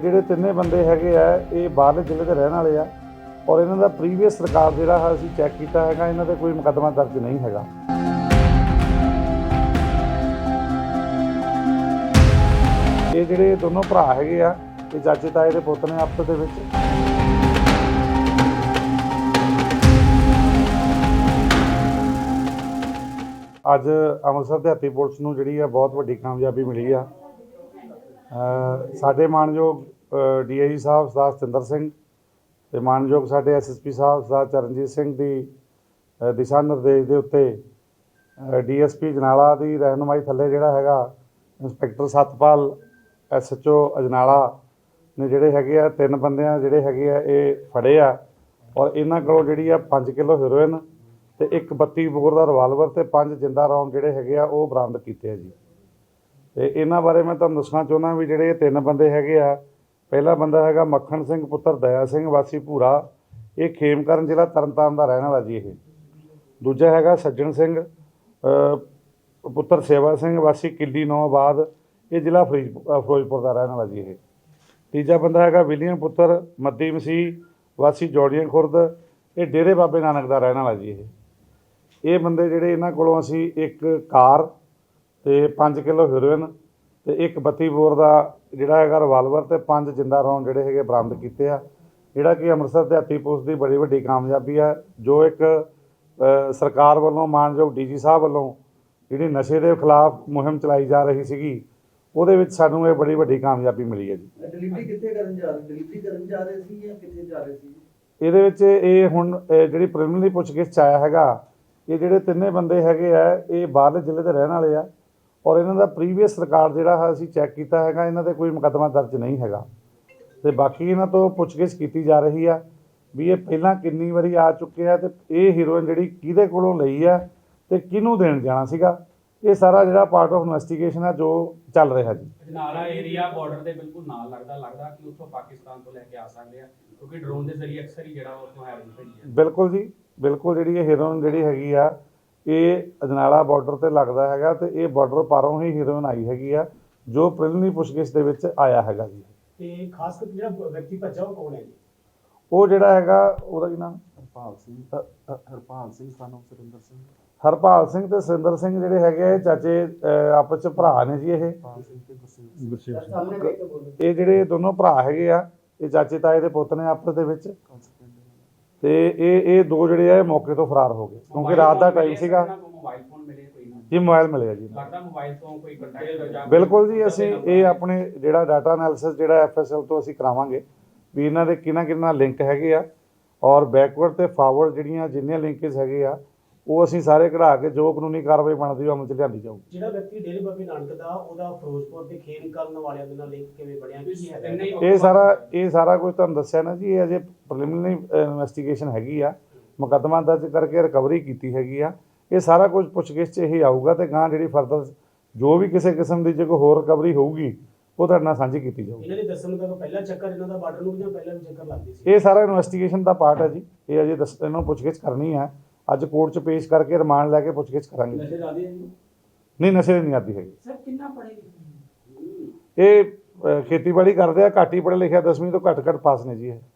ਇਹ ਜਿਹੜੇ ਤਿੰਨੇ ਬੰਦੇ ਹੈਗੇ ਆ, ਇਹ ਬਾਹਰਲੇ ਜ਼ਿਲ੍ਹੇ ਦੇ ਰਹਿਣ ਵਾਲੇ ਆ ਔਰ ਇਹਨਾਂ ਦਾ ਪ੍ਰੀਵੀਅਸ ਰਿਕਾਰਡ ਜਿਹੜਾ ਹੈ ਅਸੀਂ ਚੈੱਕ ਕੀਤਾ ਹੈਗਾ, ਇਹਨਾਂ ਤੇ ਕੋਈ ਮੁਕੱਦਮਾ ਦਰਜ ਨਹੀਂ ਹੈਗਾ। ਇਹ ਜਿਹੜੇ ਦੋਨੋਂ ਭਰਾ ਹੈਗੇ ਆ, ਇਹ ਚਾਚੇ ਤਾਏ ਦੇ ਪੁੱਤ ਨੇ ਆਪਸ ਦੇ ਵਿੱਚ। ਅੱਜ ਅੰਮ੍ਰਿਤਸਰ ਦਿਹਾਤੀ ਪੁਲਿਸ ਨੂੰ ਜਿਹੜੀ ਆ ਬਹੁਤ ਵੱਡੀ ਕਾਮਯਾਬੀ ਮਿਲੀ ਆ। ਸਾਡੇ ਮਾਨਯੋਗ ਡੀਆਈਜੀ ਸਾਹਿਬ ਸਰਦਾਰ ਸਤਿੰਦਰ ਸਿੰਘ ਤੇ ਮਾਨਯੋਗ ਸਾਡੇ ਐਸਐਸਪੀ ਸਾਹਿਬ ਸਰਦਾਰ ਚਰਨਜੀਤ ਸਿੰਘ ਦੀ ਦਿਸ਼ਾ ਨਿਰਦੇਸ਼ ਦੇ ਉੱਤੇ ਡੀਐਸਪੀ ਜਨਾਲਾ ਦੀ ਰਹਿਨੁਮਾਈ ਥੱਲੇ ਜਿਹੜਾ ਹੈਗਾ, ਇੰਸਪੈਕਟਰ ਸਤਪਾਲ ਐਸਐਚਓ ਅਜਨਾਲਾ ਨੇ ਜਿਹੜੇ ਹੈਗੇ ਆ, ਤਿੰਨ ਬੰਦਿਆਂ ਜਿਹੜੇ ਹੈਗੇ ਆ, ਇਹ ਫੜੇ ਆ ਔਰ ਇਹਨਾਂ ਕੋਲੋਂ ਜਿਹੜੀ ਆ 5 ਕਿਲੋ ਹੀਰੋਇਨ ਤੇ ਇੱਕ 32 ਬੋਰ ਦਾ ਰਿਵਾਲਵਰ ਤੇ ਪੰਜ ਜਿੰਦਾ ਰੌਂਡ ਜਿਹੜੇ ਹੈਗੇ ਆ, ਉਹ ਬਰਾਮਦ ਕੀਤੇ ਆ ਜੀ। ਤੇ ਇਹਨਾਂ ਬਾਰੇ ਮੈਂ ਤੁਹਾਨੂੰ ਦੱਸਣਾ ਚਾਹੁੰਦਾ ਵੀ ਜਿਹੜੇ ਇਹ ਤਿੰਨ ਬੰਦੇ ਹੈਗੇ ਆ, ਪਹਿਲਾ ਬੰਦਾ ਹੈਗਾ ਮੱਖਣ ਸਿੰਘ ਪੁੱਤਰ ਦਇਆ ਸਿੰਘ ਵਾਸੀ ਭੂਰਾ, ਇਹ ਖੇਮਕਰਨ ਜ਼ਿਲ੍ਹਾ ਤਰਨਤਾਰਨ ਦਾ ਰਹਿਣ ਵਾਲਾ ਜੀ ਇਹ। ਦੂਜਾ ਹੈਗਾ ਸੱਜਣ ਸਿੰਘ ਪੁੱਤਰ ਸੇਵਾ ਸਿੰਘ ਵਾਸੀ ਕਿੱਲੀ ਨੌਬਾਦ ਇਹ ਜ਼ਿਲ੍ਹਾ ਫਰੀਦ ਫਿਰੋਜ਼ਪੁਰ ਦਾ ਰਹਿਣ ਵਾਲਾ ਜੀ ਇਹ। ਤੀਜਾ ਬੰਦਾ ਹੈਗਾ ਵਿਲੀਅਮ ਪੁੱਤਰ ਮੱਦੀ ਮਸੀਹ ਵਾਸੀ ਜੋੜੀਆਂ ਖੁਰਦ, ਇਹ ਡੇਰੇ ਬਾਬੇ ਨਾਨਕ ਦਾ ਰਹਿਣ ਵਾਲਾ ਜੀ ਇਹ। ਇਹ ਬੰਦੇ ਜਿਹੜੇ ਇਹਨਾਂ ਕੋਲੋਂ ਅਸੀਂ ਇੱਕ ਕਾਰ ਤੇ 5 ਕਿਲੋ ਹੈਰੋਇਨ ਤੇ ਇੱਕ 32 ਬੋਰ ਦਾ ਜਿਹੜਾ ਹੈਗਾ ਰਿਵਾਲਵਰ ਤੇ ਪੰਜ ਜਿੰਦਾ ਰੌਂਦ ਜਿਹੜੇ ਹੈਗੇ ਬਰਾਮਦ ਕੀਤੇ ਆ। ਜਿਹੜਾ ਕਿ ਅੰਮ੍ਰਿਤਸਰ ਦੇ ਹੱਤੀ ਪੁਲਿਸ ਦੀ ਬੜੀ ਵੱਡੀ ਕਾਮਯਾਬੀ ਹੈ ਜੋ ਇੱਕ ਸਰਕਾਰ ਵੱਲੋਂ ਮਾਨਯੋਗ ਡੀਜੀ ਸਾਹਿਬ ਵੱਲੋਂ ਜਿਹੜੀ ਨਸ਼ੇ ਦੇ ਖਿਲਾਫ ਮੁਹਿੰਮ ਚਲਾਈ ਜਾ ਰਹੀ ਸੀਗੀ ਉਹਦੇ ਵਿੱਚ ਸਾਨੂੰ ਇਹ ਬੜੀ ਵੱਡੀ ਕਾਮਯਾਬੀ ਮਿਲੀ ਹੈ ਜੀ। ਡਿਲੀਵਰੀ ਕਿੱਥੇ ਕਰਨ ਜਾ ਰਹੇ? ਡਿਲੀਵਰੀ ਕਰਨ ਜਾ ਰਹੇ ਸੀ ਜਾਂ ਕਿੱਥੇ ਜਾ ਰਹੇ ਸੀ? ਇਹਦੇ ਵਿੱਚ ਇਹ ਹੁਣ ਜਿਹੜੀ ਪ੍ਰੀਲਿਮਿਨਰੀ ਪੁੱਛਗਿੱਛ ਆਇਆ ਹੈਗਾ ਇਹ ਜਿਹੜੇ ਤਿੰਨੇ ਬੰਦੇ ਹੈਗੇ ਆ ਇਹ ਬਾਹਰਲੇ ਜ਼ਿਲ੍ਹੇ ਦੇ ਰਹਿਣ ਵਾਲੇ ਆ। ਔਰ ਇਹਨਾਂ ਦਾ ਪ੍ਰੀਵੀਅਸ ਰਿਕਾਰਡ ਜਿਹੜਾ ਹੈ ਅਸੀਂ ਚੈੱਕ ਕੀਤਾ ਹੈਗਾ ਇਹਨਾਂ ਤੇ ਕੋਈ ਮੁਕੱਦਮਾ ਦਰਜ ਨਹੀਂ ਹੈਗਾ। ਤੇ ਬਾਕੀ ਇਹਨਾਂ ਤੋਂ ਪੁੱਛਗਿੱਛ ਕੀਤੀ ਜਾ ਰਹੀ ਆ ਵੀ ਇਹ ਪਹਿਲਾਂ ਕਿੰਨੀ ਵਾਰੀ ਆ ਚੁੱਕੇ ਆ ਤੇ ਇਹ ਹੀਰੋਇਨ ਜਿਹੜੀ ਕਿਹਦੇ ਕੋਲੋਂ ਲਈ ਆ ਤੇ ਕਿਹਨੂੰ ਦੇਣ ਜਾਣਾ ਸੀਗਾ? ਇਹ ਸਾਰਾ ਜਿਹੜਾ ਪਾਰਟ ਆਫ ਇਨਵੈਸਟੀਗੇਸ਼ਨ ਆ ਜੋ ਚੱਲ ਰਿਹਾ ਜੀ। ਅਜਨਾਲਾ ਏਰੀਆ ਬਾਰਡਰ ਦੇ ਬਿਲਕੁਲ ਨਾਲ ਲੱਗਦਾ ਲੱਗਦਾ ਕਿ ਉੱਥੋਂ ਪਾਕਿਸਤਾਨ ਤੋਂ ਲੈ ਕੇ ਆ ਸਕਦੇ ਆ ਕਿਉਂਕਿ ਡਰੋਨ ਦੇ ਜ਼ਰੀਏ ਅਕਸਰ ਹੀ ਜਿਹੜਾ ਉੱਥੋਂ ਹੈਰਨ ਭੇਜੀ ਹੈ ਬਿਲਕੁਲ ਜੀ ਬਿਲਕੁਲ ਜਿਹੜੀ ਇਹ ਹੀਰੋਇਨ ਜਿਹੜੀ ਹੈਗੀ ਆ ਇਹ ਅਜਨਾਲਾ ਬਾਰਡਰ ਤੇ ਲੱਗਦਾ ਹੈਗਾ ਤੇ ਇਹ ਬਾਰਡਰ ਪਾਰੋਂ ਹੀ ਹੀਰੋਇਨ ਆਈ ਹੈਗੀ ਆ ਜੋ ਪ੍ਰੀਲਿਮਿਨਰੀ ਪੁੱਛਗਿੱਛ ਦੇ ਵਿੱਚ ਆਇਆ ਹੈਗਾ ਜੀ। ਤੇ ਖਾਸ ਕਰਕੇ ਜਿਹੜਾ ਵਿਅਕਤੀ ਭੱਜਾ ਉਹ ਕੌਣ ਹੈ ਜੀ? ਉਹ ਜਿਹੜਾ ਹੈਗਾ ਉਹਦਾ ਕੀ ਨਾਮ? ਹਰਪਾਲ ਸਿੰਘ ਹਰਪਾਲ ਸਿੰਘ ਸਾਨੂੰ ਸੁਰਿੰਦਰ ਸਿੰਘ। ਹਰਪਾਲ ਸਿੰਘ ਤੇ ਸੁਰਿੰਦਰ ਸਿੰਘ ਜਿਹੜੇ ਹੈਗੇ ਆ, ਇਹ ਚਾਚੇ ਆਪਸ ਚ ਭਰਾ ਨੇ ਜੀ ਇਹ। ਇਹ ਜਿਹੜੇ ਦੋਨੋਂ ਭਰਾ ਹੈਗੇ ਆ ਇਹ ਚਾਚੇ ਤਾਏ ਦੇ ਪੁੱਤ ਨੇ ਆਪਸ ਦੇ ਵਿੱਚ। ਤੇ ਇਹ ਇਹ ਦੋ ਜਿਹੜੇ ਆ, ਇਹ ਮੌਕੇ ਤੋਂ ਫਰਾਰ ਹੋ ਗਏ। ਕਿਉਂਕਿ ਰਾਤ ਦਾ ਟਾਈਮ ਸੀਗਾ। ਮੋਬਾਈਲ ਫੋਨ ਮਿਲੇ ਕੋਈ ਨਾ ਜੀ ਮੋਬਾਈਲ ਮਿਲਿਆ ਜੀ। ਲੱਗਦਾ ਮੋਬਾਈਲ ਤੋਂ ਕੋਈ ਕੰਟੈਕਟ ਬਿਲਕੁਲ ਜੀ, ਅਸੀਂ ਇਹ ਆਪਣੇ ਜਿਹੜਾ ਡਾਟਾ ਐਨਾਲਿਸਿਸ ਜਿਹੜਾ ਐਫਐਸਐਲ ਤੋਂ ਅਸੀਂ ਕਰਾਵਾਂਗੇ ਵੀ ਇਹਨਾਂ ਦੇ ਕਿੰਨਾ ਕਿੰਨਾ ਲਿੰਕ ਹੈਗੇ ਆ। ਔਰ ਬੈਕਵਰਡ ਤੇ ਫਾਰਵਰਡ ਜਿਹੜੀਆਂ, ਜਿੰਨੀਆਂ ਲਿੰਕੇਜ ਹੈਗੇ ਆ ਉਹ ਅਸੀਂ ਸਾਰੇ ਕਢਾ ਕੇ ਜੋ ਕਾਨੂੰਨੀ ਕਾਰਵਾਈ ਬਣਦੀ ਉਹ ਅਮਲ ਚ ਲਿਆਂਦੀ ਜਾਊਗੀ। ਜਿਹੜਾ ਵਿਅਕਤੀ ਡੇਰੇ ਬਾਬੇ ਨਾਨਕ ਦਾ ਉਹਦਾ ਫਿਰੋਜ਼ਪੁਰ ਦੇ ਖੇਮ ਕਰਨ ਵਾਲਿਆਂ ਦੇ ਨਾਲ ਲਿੰਕ ਕਿਵੇਂ ਬਣਿਆ ਕੀ ਹੈ ਇਹ ਸਾਰਾ ਇਹ ਸਾਰਾ ਕੁਝ ਤੁਹਾਨੂੰ ਦੱਸਿਆ ਨਾ ਜੀ ਇਹ ਅਜੇ ਪ੍ਰੀਲਿਮਿਨਰੀ ਇਨਵੈਸਟੀਗੇਸ਼ਨ ਹੈਗੀ ਆ। ਮੁਕੱਦਮਾ ਦਰਜ ਕਰਕੇ ਰਿਕਵਰੀ ਕੀਤੀ ਹੈਗੀ ਆ। ਇਹ ਸਾਰਾ ਕੁਝ ਪੁੱਛਗਿੱਛ 'ਚ ਇਹੀ ਆਊਗਾ ਤੇ ਗਾਂ ਜਿਹੜੀ ਫਰਦਰ ਜੋ ਵੀ ਕਿਸੇ ਕਿਸਮ ਦੀ ਜੇ ਕੋਈ ਹੋਰ ਰਿਕਵਰੀ ਹੋਊਗੀ ਉਹ ਤੁਹਾਡੇ ਨਾਲ ਸਾਂਝੀ ਕੀਤੀ ਜਾਊਗੀ। ਇਹਨਾਂ ਦੇ ਦੱਸਣ ਮੁਤਾਬਕ ਪਹਿਲਾ ਚੱਕਰ ਇਹਨਾਂ ਦਾ ਬਾਰਡਰ ਨੂੰ ਜਾਂ ਪਹਿਲਾਂ ਵੀ ਚੱਕਰ ਲੱਗਦੀ ਸੀ? ਇਹ ਸਾਰਾ ਇਨਵੈਸਟੀਗੇਸ਼ਨ ਦਾ ਪਾਰਟ ਹੈ ਜੀ। ਇਹ ਅਜੇ ਦੱਸ ਇਹਨਾਂ ਨੂੰ ਪੁੱਛਗਿੱਛ ਕਰਨੀ ਹੈ ਅੱਜ ਕੋਰਟ 'ਚ ਪੇਸ਼ ਕਰਕੇ ਰਿਮਾਂਡ ਲੈ ਕੇ ਪੁੱਛਗਿੱਛ ਕਰਾਂਗੇ। ਨਸ਼ੇ ਜ਼ਿਆਦੇ ਹੈ ਜੀ? ਨਹੀਂ ਨਸ਼ੇ ਦੀ ਨਹੀਂ ਆਦੀ ਹੈਗੀ। ਸਰ ਕਿੰਨਾ ਪੜੇ ਇਹ ਅ, ਖੇਤੀਬਾੜੀ ਕਰਦੇ ਆ ਘੱਟ ਹੀ ਪੜ੍ਹੇ ਲਿਖਿਆ 10ਵੀਂ ਤੋਂ ਘੱਟ ਘੱਟ ਪਾਸ ਨੇ ਜੀ ਇਹ।